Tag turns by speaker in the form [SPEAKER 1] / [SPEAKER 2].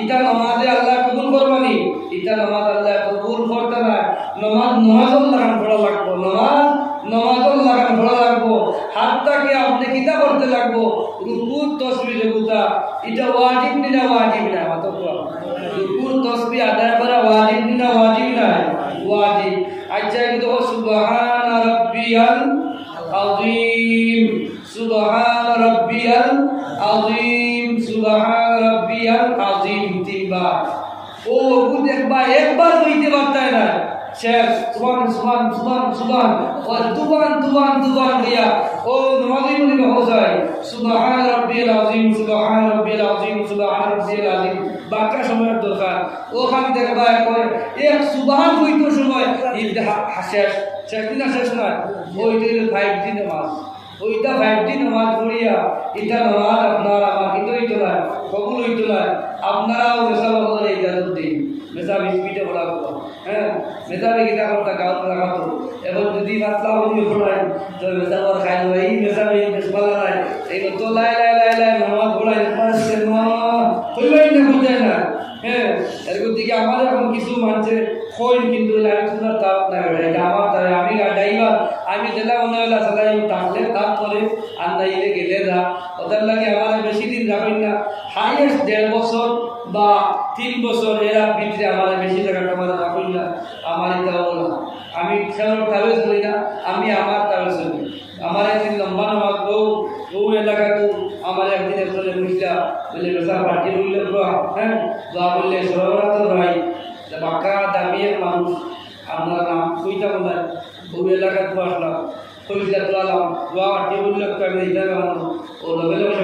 [SPEAKER 1] ইটা নমাজে আল্লাহ কবুল করবানি ইটা নমাজ আল্লাহ কবুল করতে না নমাজ নমাজ লাগান পড়া লাগবো। নমাজ নমাজ লাগান পড়া লাগবো। হাতটাকে আপনি কিতা করতে লাগবো? রুকুর তসবি যেগুতা এটা ওয়াজিব না ওয়াজিব না? মাত্র রুকুর তসবি আদায় করা ওয়াজিব না ওয়াজিব না? ওয়াজিব। আচ্ছা কিন্তু সুবহান রাব্বিয়াল আযীম। সুবহান রাব্বিয়াল আযীম, সুবহান রাব্বিয়াল আযীম তিনবার। ও বুঝ একবার একবার হইতে পারতায় না। শেষ, সুবহান সুবহান সুবহান সুবহান ও দুবান দুবান দুবান দিয়া ও নমাজি বলি হো যায়। সুবহান রাব্বিয়াল আযীম, সুবহান রাব্বিয়াল আযীম, সুবহান রাব্বিয়াল আযীম। বাকা সময়ের দরকার। ওখান দেখবা করে এক সুবহান হইতো সময়। ঈদ শেষ। শেষ দিন শেষ নয় ওইটা ফাইভ দিন নামাজ। ওইটা ফাইভ দিন নামাজ পড়িয়া, এটা নামাজ আপনার আমার কিন্তু হইতো না, কবুল হইতো না। আপনারাও মেসাব হলে ইজাজত দিন। মেসাব স্পিডে বলা করব হ্যাঁ মেসাবে গীতা করতা গাঁত লাগাতো এখন যদি মাতলা হলি পড়াই তো মেসাবর খাই এই মেসাবে মেসবালা নাই। এই তো লাই লাই লাই লাই, নামাজ পড়াই মা হইবাই না বুঝায় না। হ্যাঁ এরকম দিকে আমার এখন কিছু মানছে? কইন কিন্তু আমি তোমার তাপ না এটা আমার তাই আমি ড্রাইভার আমি যেটা মনে হলো সবাই টাকলে তাপ করে আর নাইলে গেলে না ওদের লাগে আমার বেশি দিন যাবেন না। হাইয়েস্ট দেড় বছর বা তিন বছর এরা ভিতরে আমার বেশি টাকা তোমার যাবেন না। আমার এটা হলো না আমি খেলার তাবে চলি না। আমি আমার তাবে চলি আমার একদিন লম্বা নামাজ বউ বউ এলাকা তো আমার একদিন বলে বুঝলা বলে বেসা পার্টি বললে হ্যাঁ? দোয়া বললে সরবরাহ ভাই। বাঁকা দামিয়ে মানুষ। আপনার নাম কইতা বলে। বউ এলাকা তো আসলাম। কইতা তো আলাম দোয়া পার্টি বললে তো